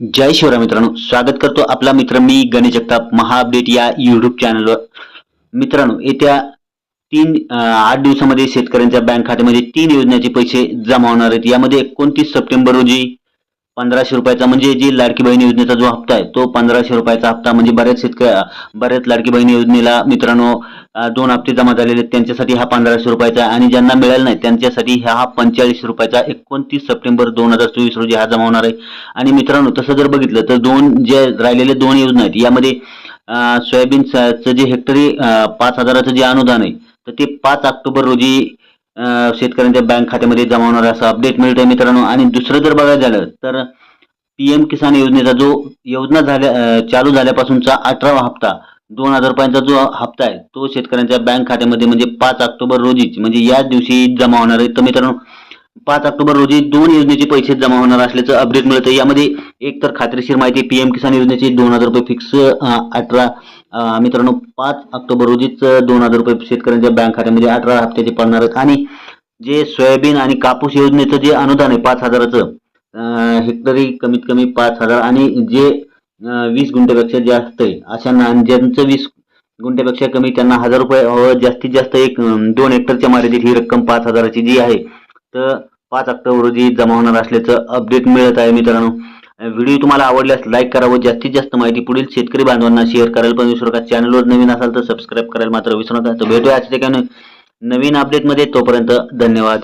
जय शिवराय मित्रांनो स्वागत करतो आपला मित्र मी गणेश जगताप महा अपडेट या युट्यूब चॅनलवर मित्रांनो येत्या तीन आठ दिवसामध्ये शेतकऱ्यांच्या बँक खात्यामध्ये तीन योजनेचे पैसे जमा होणार आहेत. यामध्ये एकोणतीस सप्टेंबर रोजी पंधराशे रुपयाचा म्हणजे जी लाडकी बहीण योजनेचा जो हप्ता आहे तो पंधराशे रुपयाचा हप्ता म्हणजे बऱ्याच शेतकऱ्या बऱ्याच लाडकी बहीण योजनेला मित्रांनो दोन हप्ते जमा झालेले आहेत. त्यांच्यासाठी हा पंधराशे रुपयाचा आहे. आणि ज्यांना मिळेल नाही त्यांच्यासाठी हा पंचेचाळीस रुपयाचा एकोणतीस सप्टेंबर दोन हजार चोवीस रोजी हा जमा होणार आहे. आणि मित्रांनो तसं जर बघितलं तर दोन जे राहिलेले दोन योजना आहेत यामध्ये सोयाबीनचं जे हेक्टरी पाच हजाराचं जे अनुदान आहे तर ते पाच ऑक्टोबर रोजी शेतकऱ्यांच्या बँक खात्यामध्ये जमा होणार असं अपडेट मिळत आहे मित्रांनो. आणि दुसरं जर बघायला झालं तर पीएम किसान योजनेचा जो योजना झाल्या चालू झाल्यापासूनचा अठरावा हप्ता दोन हजार रुपयांचा जो हप्ता आहे तो शेतकऱ्यांच्या बँक खात्यामध्ये म्हणजे पाच ऑक्टोबर रोजीच म्हणजे याच दिवशी जमा होणार आहे. तर मित्रांनो पाच ऑक्टोबर रोजी दोन योजनेचे पैसे जमा होणार असल्याचं अपडेट मिळतं यामध्ये एक तर खात्रीशीर माहिती पीएम किसान योजनेचे दोन हजार रुपये फिक्स अठरा मित्रांनो पाच ऑक्टोबर रोजीच दोन हजार रुपये शेतकऱ्यांच्या बँक खात्यामध्ये अठरा हप्त्याचे पडणार आहेत. आणि जे सोयाबीन आणि कापूस योजनेचं जे अनुदान आहे पाच हजाराचं हेक्टरी कमीत कमी पाच हजार आणि जे वीस गुंठ्यापेक्षा जास्त आहे अशांना ज्यांचं वीस गुंठ्यापेक्षा कमी त्यांना हजार रुपये जास्तीत जास्त एक दोन हेक्टरच्या मर्यादित ही रक्कम पाच हजाराची जी आहे तर पाच ऑक्टोबर रोजी जमा होणार असल्याचं अपडेट मिळत आहे मित्रांनो. व्हिडिओ तुम्हाला आवडल्यास लाईक करा व जास्तीत जास्त माहिती पुढील शेतकरी बांधवांना शेअर करायला पण विसरू नका चॅनलवर नवीन असाल तर सबस्क्राईब करायला मात्र विसरू नका. तर भेटूया आजच्या ठिकाणी नवीन अपडेटमध्ये तोपर्यंत धन्यवाद.